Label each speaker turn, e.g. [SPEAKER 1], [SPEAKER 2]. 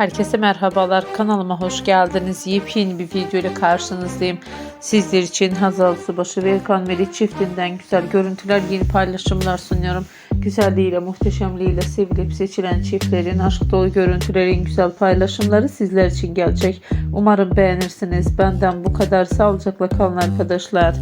[SPEAKER 1] Herkese merhabalar. Kanalıma hoş geldiniz. Yepyeni bir video ile karşınızdayım. Sizler için Hazal Subaşı ve Erkan Veli çiftinden güzel görüntüler, yeni paylaşımlar sunuyorum. Güzelliğiyle, muhteşemliğiyle sevilip seçilen çiftlerin aşk dolu görüntülerin güzel paylaşımları sizler için gelecek. Umarım beğenirsiniz. Benden bu kadar sağlıcakla kalın arkadaşlar.